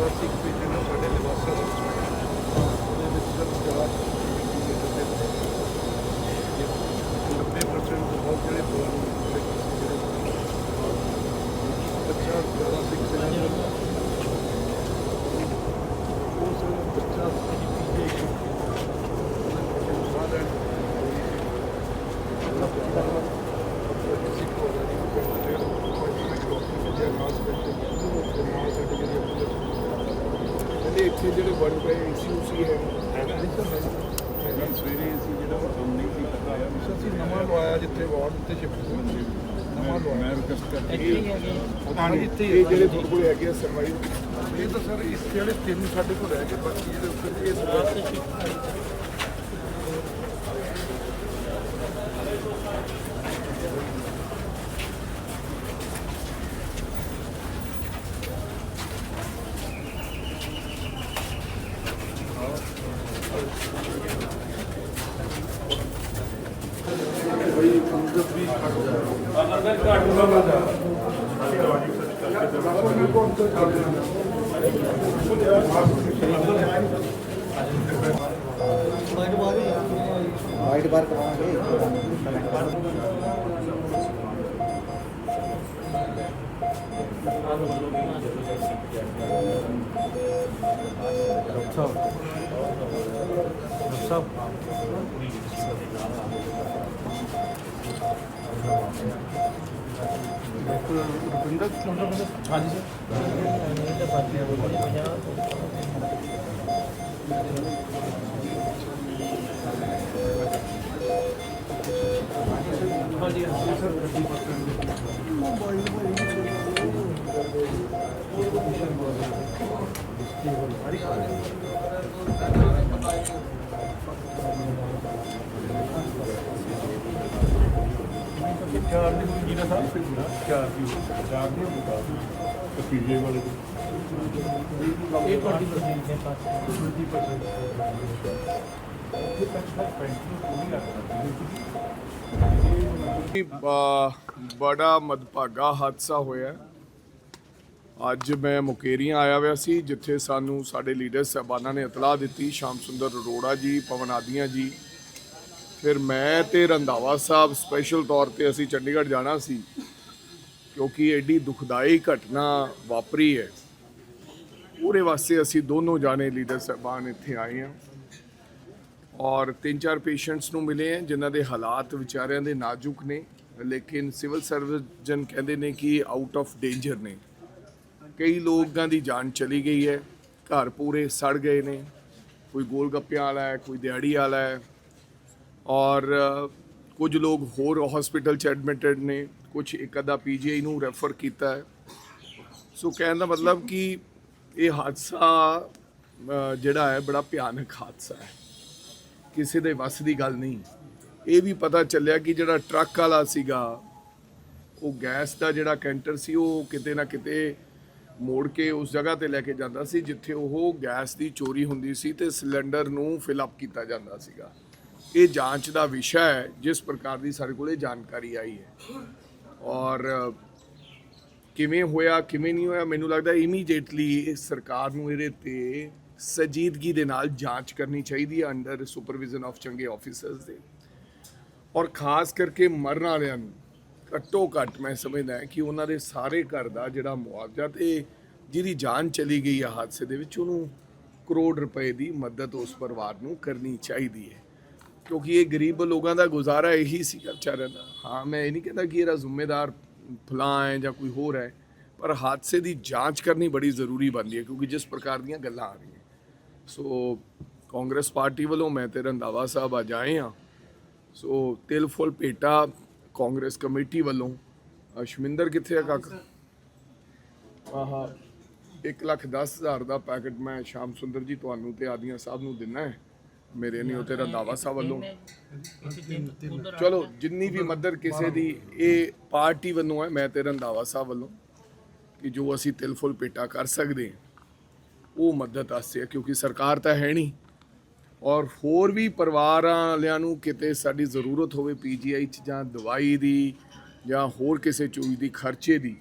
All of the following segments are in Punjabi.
14 ਇੱਕ ਪੇਸ਼ੈਂਟ ਹੈ ਸਾਡੇ ਲਿਵਾਸਾ ਦੇ ਉਹਦੇ ਵਿੱਚ ਸਰ ਚਾਰ ਨੱਬੇ ਪਰਸੈਂਟ ਤੋਂ ਬਹੁਤ ਜਿਹੜੇ ਦਵਾਈ ਜਿਹੜੇ ਕਿਸੇ ਜਿਹੜੇ ਬੱਚਾ ਜ਼ਿਆਦਾ ਸਿੱਖ ਸਿਲੰਡਰ ਉਸ ਬੱਚਾ ਪੀਜੇ ਸਾਹ ਲੈਣ ਸਿੱਖ ਹੋ ਕਹਿੰਦੇ ਇੱਥੇ ਜਿਹੜੇ ਬਣ ਪਏ ਇਸ਼ੂ ਸੀ ਹੈ ਸਵੇਰੇ ਅਸੀਂ ਜਿਹੜਾ ਉਹ ਕੰਮ ਨਹੀਂ ਸੀ ਕਰਦਾ ਆਇਆ ਮਿਸ਼ਨ ਸੀ ਨਵਾਂ ਲਵਾਇਆ ਜਿੱਥੇ ਵਾਰਡ ਉੱਤੇ ਸ਼ਿਫਟ ਹੋਇਆ। ਨਵਾਂ ਲਵਾਇਆ। ਮੈਂ ਰਿਕਵੈਸਟ ਕਰਦਾ ਹਾਂ ਇੱਥੇ ਇਹ ਜਿਹੜੇ ਹੈਗੇ ਆ ਇਹ ਤਾਂ ਸਰ ਇਸ ਜਿਹੜੇ ਤਿੰਨ ਸਾਡੇ ਕੋਲ ਰਹਿ ਗਏ ਬਾਕੀ ਜਿਹੜੇ ਉੱਪਰ ਇਹ वाइट बार कराएंगे ਕਰਾਵਾਂਗੇ ਰੁਪਿੰਦਰ ਹਾਂਜੀ ਸਰ ਚਾਰ ਦੀ ਜੀ ਦਾ ਸਾਹਿਬ ਚਾਰ ਦੀ? ਚਾਰ ਦੀ ਬਤਾ ਤੇ ਪੀਜੇ ਵਾਲੇ ਇਹ ਤੁਹਾਡੀ ਪ੍ਰੋਸੀਜਰ ਦੇ ਪਾਸ। 20% ਬੜਾ ਮਦਭਾਗਾ ਹਾਦਸਾ ਹੋਇਆ ਅੱਜ ਮੈਂ ਮੁਕੇਰੀਆਂ ਆਇਆ ਹੋਇਆ ਸੀ ਜਿੱਥੇ ਸਾਨੂੰ ਸਾਡੇ ਲੀਡਰ ਸਾਹਿਬਾਨਾਂ ਨੇ ਇਤਲਾਹ ਦਿੱਤੀ ਸ਼ਾਮ ਸੁੰਦਰ ਅਰੋੜਾ ਜੀ ਪਵਨ ਆਦੀਆਂ ਜੀ ਫਿਰ ਮੈਂ ਤੇ ਰੰਧਾਵਾ ਸਾਹਿਬ ਸਪੈਸ਼ਲ ਤੌਰ ਤੇ ਅਸੀਂ ਚੰਡੀਗੜ੍ਹ ਜਾਣਾ ਸੀ, ਕਿਉਂਕਿ ਐਡੀ ਦੁਖਦਾਈ ਘਟਨਾ ਵਾਪਰੀ ਹੈ। ਉਹਦੇ ਵਾਸਤੇ ਅਸੀਂ ਦੋਨੋਂ ਜਾਣੇ ਲੀਡਰ ਸਾਹਿਬਾਨ ਇੱਥੇ ਆਏ ਹਾਂ ਔਰ ਤਿੰਨ ਚਾਰ ਪੇਸ਼ੈਂਟਸ ਨੂੰ ਮਿਲੇ ਹੈ, ਜਿਨ੍ਹਾਂ ਦੇ ਹਾਲਾਤ ਵਿਚਾਰਿਆਂ ਦੇ ਨਾਜ਼ੁਕ ਨੇ, ਲੇਕਿਨ ਸਿਵਲ ਸਰਜਨ ਕਹਿੰਦੇ ਨੇ ਕਿ ਆਊਟ ਆਫ ਡੇਂਜਰ ਨੇ। ਕਈ ਲੋਕਾਂ ਦੀ ਜਾਨ ਚਲੀ ਗਈ ਹੈ, ਘਰ ਪੂਰੇ ਸੜ ਗਏ ਨੇ, ਕੋਈ ਗੋਲ ਗੱਪਿਆਂ ਵਾਲਾ ਹੈ, ਕੋਈ ਦਿਹਾੜੀ ਵਾਲਾ ਹੈ। ਔਰ ਕੁਝ ਲੋਕ ਹੋਰ ਹਸਪੀਟਲ ਚ ਐਡਮਿਟਡ ਨੇ, ਕੁਝ ਇੱਕ ਅੱਧਾ ਪੀਜੀਆਈ ਨੂੰ ਰੈਫਰ ਕੀਤਾ ਹੈ। ਸੋ ਕਹਿਣ ਦਾ ਮਤਲਬ ਕਿ ਇਹ ਹਾਦਸਾ ਜਿਹੜਾ ਹੈ, ਬੜਾ ਭਿਆਨਕ ਹਾਦਸਾ ਹੈ। ਕਿਸੇ ਦੇ ਵੱਸ ਦੀ ਗੱਲ ਨਹੀਂ। ਇਹ ਵੀ ਪਤਾ ਚੱਲਿਆ ਕਿ ਜਿਹੜਾ ਟਰੱਕ ਵਾਲਾ ਸੀਗਾ, ਉਹ ਗੈਸ ਦਾ ਜਿਹੜਾ ਕੈਂਟਰ ਸੀ, ਉਹ ਕਿਤੇ ਨਾ ਕਿਤੇ ਮੋੜ ਕੇ ਉਸ ਜਗ੍ਹਾ ਤੇ ਲੈ ਕੇ ਜਾਂਦਾ ਸੀ, ਜਿੱਥੇ ਉਹ ਗੈਸ ਦੀ ਚੋਰੀ ਹੁੰਦੀ ਸੀ ਤੇ ਸਿਲੰਡਰ ਨੂੰ ਫਿਲ ਅਪ ਕੀਤਾ ਜਾਂਦਾ ਸੀਗਾ। ਇਹ ਜਾਂਚ ਦਾ ਵਿਸ਼ਾ ਹੈ, ਜਿਸ ਪ੍ਰਕਾਰ ਦੀ ਸਾਡੇ ਕੋਲੇ ਜਾਣਕਾਰੀ ਆਈ ਹੈ। ਔਰ, ਕਿਵੇਂ ਹੋਇਆ, ਕਿਵੇਂ ਨਹੀਂ ਹੋਇਆ, ਮੈਨੂੰ ਲੱਗਦਾ ਇਮੀਡੀਏਟਲੀ ਸਰਕਾਰ ਨੂੰ ਇਹਦੇ ਤੇ ਸਜੀਦਗੀ ਦੇ ਨਾਲ ਜਾਂਚ ਕਰਨੀ ਚਾਹੀਦੀ ਹੈ ਅੰਡਰ ਸੁਪਰਵਿਜ਼ਨ ਆਫ ਚੰਗੇ ਆਫੀਸਰਸ ਦੇ। ਔਰ ਖਾਸ ਕਰਕੇ ਮਰਨ ਵਾਲਿਆਂ ਨੂੰ ਘੱਟੋ ਘੱਟ ਮੈਂ ਸਮਝਦਾ ਕਿ ਉਹਨਾਂ ਦੇ ਸਾਰੇ ਘਰ ਦਾ ਜਿਹੜਾ ਮੁਆਵਜ਼ਾ ਤੇ ਜਿਹਦੀ ਜਾਨ ਚਲੀ ਗਈ ਆ ਹਾਦਸੇ ਦੇ ਵਿੱਚ, ਉਹਨੂੰ ਕਰੋੜ ਰੁਪਏ ਦੀ ਮਦਦ ਉਸ ਪਰਿਵਾਰ ਨੂੰ ਕਰਨੀ ਚਾਹੀਦੀ ਹੈ। ਕਿਉਂਕਿ ਇਹ ਗਰੀਬ ਲੋਕਾਂ ਦਾ ਗੁਜ਼ਾਰਾ ਇਹੀ ਸੀ ਵਿਚਾਰਿਆਂ ਦਾ। ਹਾਂ, ਮੈਂ ਇਹ ਨਹੀਂ ਕਹਿੰਦਾ ਕਿ ਇਹਦਾ ਜ਼ਿੰਮੇਦਾਰ ਫਲਾਂ ਹੈ ਜਾਂ ਕੋਈ ਹੋਰ ਹੈ, ਪਰ ਹਾਦਸੇ ਦੀ ਜਾਂਚ ਕਰਨੀ ਬੜੀ ਜ਼ਰੂਰੀ ਬਣਦੀ ਹੈ ਕਿਉਂਕਿ ਜਿਸ ਪ੍ਰਕਾਰ ਦੀਆਂ ਗੱਲਾਂ ਆ ਰਹੀਆਂ। ਸੋ ਕਾਂਗਰਸ ਪਾਰਟੀ ਵੱਲੋਂ ਮੈਂ ਤੇ ਰੰਧਾਵਾ ਸਾਹਿਬ ਅੱਜ ਆਏ ਹਾਂ। ਸੋ ਤਿਲ ਫੁੱਲ ਭੇਟਾ ਕਾਂਗਰਸ ਕਮੇਟੀ ਵੱਲੋਂ। ਅਸ਼ਮਿੰਦਰ ਕਿੱਥੇ ਆ ਕਾਕਾ? ਆਹਾ 1 ਲੱਖ 10 ਹਜ਼ਾਰ ਦਾ ਪੈਕਟ ਮੈਂ ਸ਼ਾਮ ਸੁੰਦਰ ਜੀ ਤੁਹਾਨੂੰ ਤੇ ਆਦੀਆਂ ਸਾਹਿਬ ਨੂੰ ਦਿੰਨਾ ਹੈ। ਮੇਰੇ ਨਹੀਂ ਉਹ ਤੇ ਰੰਧਾਵਾ ਸਾਹਿਬ ਵੱਲੋਂ। ਚਲੋ ਜਿੰਨੀ ਵੀ ਮਦਦ ਕਿਸੇ ਦੀ ਇਹ ਪਾਰਟੀ ਵੱਲੋਂ ਹੈ ਮੈਂ ਤੇ ਰੰਧਾਵਾ ਸਾਹਿਬ ਵੱਲੋਂ ਕਿ ਜੋ ਅਸੀਂ ਤਿਲ ਫੁੱਲ ਭੇਟਾ ਕਰ ਸਕਦੇ ਹਾਂ ਉਹ ਮਦਦ ਵਾਸਤੇ ਹੈ ਕਿਉਂਕਿ ਸਰਕਾਰ ਤਾਂ ਹੈ ਨਹੀਂ। ਔਰ ਹੋਰ ਵੀ ਪਰਿਵਾਰਾਂ ਵਾਲਿਆਂ ਨੂੰ ਕਿਤੇ ਸਾਡੀ ਜ਼ਰੂਰਤ ਹੋਵੇ ਪੀਜੀਆਈ ਚ ਜਾਂ ਦਵਾਈ ਦੀ ਜਾਂ ਹੋਰ ਕਿਸੇ ਚੀਜ਼ ਦੀ ਖਰਚੇ ਦੀ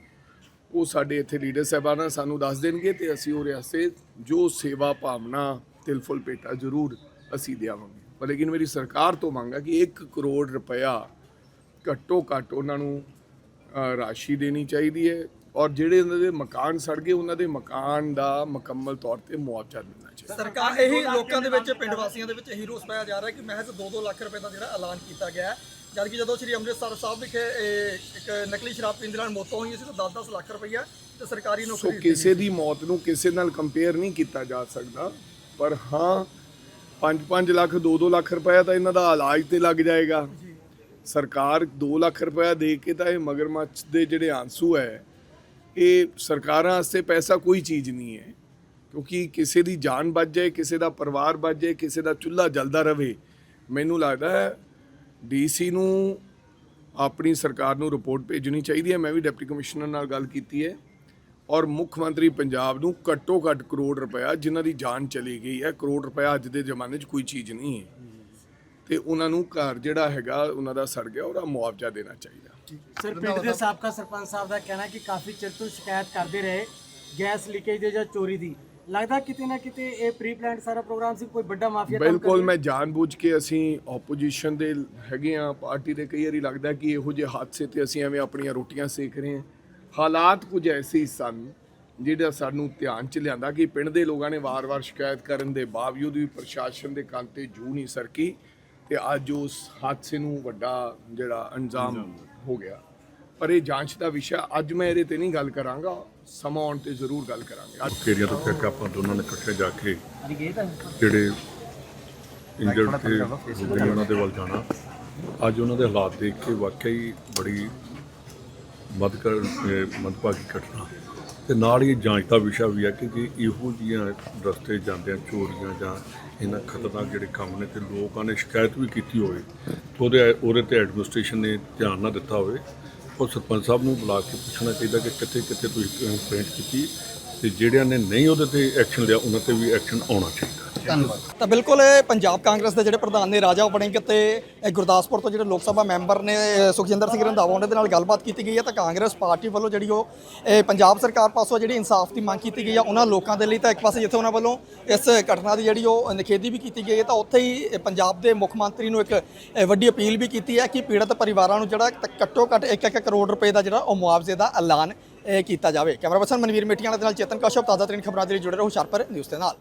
ਉਹ ਸਾਡੇ ਇੱਥੇ ਲੀਡਰ ਸਾਹਿਬਾਨ ਸਾਨੂੰ ਦੱਸ ਦੇਣਗੇ ਤੇ ਅਸੀਂ ਉਹਦੇ ਵਾਸਤੇ ਜੋ ਸੇਵਾ ਭਾਵਨਾ ਤਿਲ ਫੁਲ ਭੇਟਾ ਜ਼ਰੂਰ ਅਸੀਂ ਦੇਵਾਂਗੇ ਪਰ ਲੇਕਿਨ ਮੇਰੀ ਸਰਕਾਰ ਤੋਂ ਮੰਗ ਹੈ ਕਿ 1 ਕਰੋੜ ਰੁਪਇਆ ਘੱਟੋ ਘੱਟ ਉਹਨਾਂ ਨੂੰ ਰਾਸ਼ੀ ਦੇਣੀ ਚਾਹੀਦੀ ਹੈ ਔਰ ਜਿਹੜੇ ਉਹਨਾਂ ਦੇ ਮਕਾਨ ਸੜ ਗਏ ਉਹਨਾਂ ਦੇ ਮਕਾਨ ਦਾ ਮੁਕੰਮਲ ਤੌਰ ਤੇ ਮੁਆਵਜ਼ਾ ਮਿਲਣਾ ਚਾਹੀਦਾ। ਸਰਕਾਰ ਇਹੀ ਲੋਕਾਂ ਦੇ ਵਿੱਚ ਪਿੰਡ ਵਾਸੀਆਂ ਦੇ ਵਿੱਚ ਇਹੀ ਰੋਸ ਪਾਇਆ ਜਾ ਰਿਹਾ ਕਿ ਮਹਿਜ਼ 2-2 ਲੱਖ ਰੁਪਏ ਦਾ ਜਿਹੜਾ ਐਲਾਨ ਕੀਤਾ ਗਿਆ ਹੈ। ਜਦ ਕਿ ਜਦੋਂ ਸ੍ਰੀ ਅੰਮ੍ਰਿਤਸਰ ਸਾਹਿਬ ਵਿਖੇ ਇੱਕ ਨਕਲੀ ਸ਼ਰਾਬ ਪੀਣ ਦੇ ਨਾਲ ਮੌਤਾਂ ਹੋਈਆਂ ਸੀ ਤਾਂ 10-10 ਲੱਖ ਰੁਪਈਆ ਤੇ ਸਰਕਾਰੀ ਸੋ ਨੌਕਰੀ ਕਿਸੇ ਦੀ ਮੌਤ ਨੂੰ ਕਿਸੇ ਨਾਲ ਕੰਪੇਅਰ ਨਹੀਂ ਕੀਤਾ ਜਾ ਸਕਦਾ ਪਰ ਹਾਂ 5-5 ਲੱਖ 2-2 ਲੱਖ ਰੁਪਇਆ ਤਾਂ ਇਹਨਾਂ ਦਾ ਇਲਾਜ ਤੇ ਲੱਗ ਜਾਏਗਾ। ਸਰਕਾਰ 2 ਲੱਖ ਰੁਪਇਆ ਦੇ ਕੇ ਤਾਂ ਇਹ ਮਗਰਮੱਛ ਦੇ ਜਿਹੜੇ ਆਂਸੂ ਹੈ ਇਹ ਸਰਕਾਰਾਂ ਵਾਸਤੇ ਪੈਸਾ ਕੋਈ ਚੀਜ਼ ਨਹੀਂ ਹੈ। ਕਿਉਂਕਿ ਕਿਸੇ ਦੀ ਜਾਨ ਬਚ ਜਾਏ ਕਿਸੇ ਦਾ ਪਰਿਵਾਰ ਬਚ ਜਾਏ ਕਿਸੇ ਦਾ ਚੁੱਲ੍ਹਾ ਜਲਦਾ ਰਵੇ ਮੈਨੂੰ ਲੱਗਦਾ ਹੈ ਡੀਸੀ ਨੂੰ ਆਪਣੀ ਸਰਕਾਰ ਨੂੰ ਰਿਪੋਰਟ ਭੇਜਣੀ ਚਾਹੀਦੀ ਹੈ। ਮੈਂ ਵੀ ਡਿਪਟੀ ਕਮਿਸ਼ਨਰ ਨਾਲ ਗੱਲ ਕੀਤੀ ਹੈ। ਔਰ ਮੁੱਖ ਮੰਤਰੀ ਪੰਜਾਬ ਨੂੰ ਘੱਟੋ ਘੱਟ ਕਰੋੜ ਰੁਪਇਆ ਜਿਨ੍ਹਾਂ ਦੀ ਜਾਨ ਚਲੀ ਗਈ ਹੈ ਕਰੋੜ ਰੁਪਇਆ ਅੱਜ ਦੇ ਜ਼ਮਾਨੇ 'ਚ ਕੋਈ ਚੀਜ਼ ਨਹੀਂ ਹੈ। ਤੇ ਉਹਨਾਂ ਨੂੰ ਘਰ ਜਿਹੜਾ ਹੈਗਾ ਉਹਨਾਂ ਦਾ ਸੜ ਗਿਆ ਉਹਦਾ ਮੁਆਵਜ਼ਾ ਦੇਣਾ ਚਾਹੀਦਾ। ਸਰ ਪਿੰਡ ਦੇ ਸਾਬਕਾ ਸਰਪੰਚ ਸਾਹਿਬ ਦਾ ਕਹਿਣਾ ਕਿ ਕਾਫੀ ਚਿਰ ਤੋਂ ਸ਼ਿਕਾਇਤ ਕਰਦੇ ਰਹੇ ਗੈਸ ਲੀਕੇਜ ਦੇ ਜਾਂ ਚੋਰੀ ਦੀ। ਲੱਗਦਾ ਕਿਤੇ ਨਾ ਕਿਤੇ ਇਹ ਪ੍ਰੀ ਪਲਾਨਡ ਸਾਰਾ ਪ੍ਰੋਗਰਾਮ ਸੀ ਕੋਈ ਵੱਡਾ ਮਾਫੀਆ ਬਿਲਕੁਲ। ਮੈਂ ਜਾਣਬੁੱਝ ਕੇ ਅਸੀਂ ਆਪੋਜੀਸ਼ਨ ਦੇ ਹੈਗੇ ਆ ਪਾਰਟੀ ਦੇ ਕਈ ਵਾਰੀ ਲੱਗਦਾ ਕਿ ਇਹੋ ਜਿਹੇ ਹਾਦਸੇ ਤੇ ਅਸੀਂ ਐਵੇਂ ਆਪਣੀਆਂ ਰੋਟੀਆਂ ਸੇਕ ਰਹੇ ਹਾਂ। ਹਾਲਾਤ ਕੁਝ ਐਸੇ ਸਨ ਜਿਹੜਾ ਸਾਨੂੰ ਧਿਆਨ ਚ ਲਿਆਂਦਾ ਕਿ ਪਿੰਡ ਦੇ ਲੋਕਾਂ ਨੇ ਵਾਰ-ਵਾਰ ਸ਼ਿਕਾਇਤ ਕਰਨ ਦੇ ਬਾਵਜੂਦ ਵੀ ਪ੍ਰਸ਼ਾਸਨ ਦੇ ਕੰਨ ਤੇ ਜੂ ਨਹੀਂ ਸਰਕੀ ਤੇ ਅੱਜ ਉਸ ਹਾਦਸੇ ਨੂੰ ਵੱਡਾ ਜਿਹੜਾ ਅੰਜਾਮ ਹੋ ਗਿਆ। ਪਰ ਇਹ ਜਾਂਚ ਦਾ ਵਿਸ਼ਾ ਅੱਜ ਮੈਂ ਇਹਦੇ ਤੇ ਨਹੀਂ ਗੱਲ ਕਰਾਂਗਾ ਸਮਾਂ ਆਉਣ ਤੇ ਜ਼ਰੂਰ ਗੱਲ ਕਰਾਂਗੇ। ਅੱਜ ਫੇਰੀਆਂ ਤੋਂ ਫਿਰ ਕੇ ਆਪਾਂ ਦੋਨਾਂ ਨੇ ਇਕੱਠੇ ਜਾ ਕੇ ਜਿਹੜੇ ਇੰਜਰਡ ਤੇ ਉਹਨਾਂ ਦੇ ਵੱਲ ਜਾਣਾ। ਅੱਜ ਉਹਨਾਂ ਦੇ ਹਾਲਾਤ ਦੇਖ ਕੇ ਵਾਕਈ ਬੜੀ ਮਦਕਰ ਮਦਭਾਗੀ ਘਟਨਾ। ਤੇ ਨਾਲ ਹੀ ਜਾਂਚ ਦਾ ਵਿਸ਼ਾ ਵੀ ਹੈ ਕਿ ਜੇ ਇਹੋ ਜੀਆਂ ਰਸਤੇ ਜਾਂਦਿਆਂ ਚੋਰੀਆਂ ਜਾਂ ਇਹਨਾਂ ਖਤਰਨਾਕ ਜਿਹੜੇ ਕੰਮ ਨੇ ਤੇ ਲੋਕਾਂ ਨੇ ਸ਼ਿਕਾਇਤ ਵੀ ਕੀਤੀ ਹੋਵੇ ਉਹਦੇ ਉਹਦੇ ਤੇ ਐਡਮਿਨਿਸਟ੍ਰੇਸ਼ਨ ਨੇ ਧਿਆਨ ਨਾ ਦਿੱਤਾ ਹੋਵੇ। ਉਹ ਸਰਪੰਚ ਸਾਹਿਬ ਨੂੰ ਬੁਲਾ ਕੇ ਪੁੱਛਣਾ ਚਾਹੀਦਾ ਕਿ ਕਿੱਥੇ ਕਿੱਥੇ ਤੁਸੀਂ ਕੰਪਲੇਂਟ ਕੀਤੀ, ਤੇ ਜਿਹੜਿਆਂ ਨੇ ਨਹੀਂ ਉਹਦੇ ਤੇ ਐਕਸ਼ਨ ਲਿਆ, ਉਹਨਾਂ ਤੇ ਵੀ ਐਕਸ਼ਨ ਆਉਣਾ ਚਾਹੀਦਾ। ਧੰਨਵਾਦ। ਤਾਂ ਬਿਲਕੁਲ ਇਹ ਪੰਜਾਬ ਕਾਂਗਰਸ ਦੇ ਜਿਹੜੇ ਪ੍ਰਧਾਨ ਨੇ ਰਾਜਾ ਵੜਿੰਗ ਤੇ ਇਹ ਗੁਰਦਾਸਪੁਰ ਤੋਂ ਜਿਹੜੇ ਲੋਕ ਸਭਾ ਮੈਂਬਰ ਨੇ, ਇਹ ਸੁਖਜਿੰਦਰ ਸਿੰਘ ਰੰਧਾਵਾ ਉਹਨਾਂ ਦੇ ਨਾਲ ਗੱਲਬਾਤ ਕੀਤੀ ਗਈ ਹੈ ਤਾਂ ਕਾਂਗਰਸ ਪਾਰਟੀ ਵੱਲੋਂ ਜਿਹੜੀ ਉਹ, ਇਹ ਪੰਜਾਬ ਸਰਕਾਰ ਪਾਸੋਂ ਜਿਹੜੀ ਇਨਸਾਫ ਦੀ ਮੰਗ ਕੀਤੀ ਗਈ ਹੈ, ਉਹਨਾਂ ਲੋਕਾਂ ਦੇ ਲਈ ਤਾਂ ਇੱਕ ਪਾਸੇ ਜਿੱਥੇ ਉਹਨਾਂ ਵੱਲੋਂ ਇਸ ਘਟਨਾ ਦੀ ਜਿਹੜੀ ਉਹ ਨਿਖੇਧੀ ਵੀ ਕੀਤੀ ਗਈ ਹੈ ਤਾਂ ਉੱਥੇ ਹੀ ਪੰਜਾਬ ਦੇ ਮੁੱਖ ਮੰਤਰੀ ਨੂੰ ਇੱਕ, ਇਹ ਵੱਡੀ ਅਪੀਲ ਵੀ ਕੀਤੀ ਹੈ ਕਿ ਪੀੜਤ ਪਰਿਵਾਰਾਂ ਨੂੰ ਜਿਹੜਾ ਘੱਟੋ ਘੱਟ 1-1 ਕਰੋੜ ਰੁਪਏ ਦਾ ਜਿਹੜਾ ਉਹ ਮੁਆਵਜ਼ੇ ਦਾ ਐਲਾਨ ਕੀਤਾ ਜਾਵੇ। ਕੈਮਰਾ ਪਰਸਨ ਮਨਵੀਰ ਮੇਟੀਆਂ ਦੇ ਨਾਲ ਚੇਤਨ ਕਸ਼ਪ ਤਾਜ਼ਾ ਤਰੀਨ ਖਬਰਾਂ ਦੇ ਲਈ ਜੁੜੇ ਰਹੋ ਹੁਸ਼ਿਆਰਪੁਰ ਨਿਊਜ਼ ਦੇ ਨਾਲ।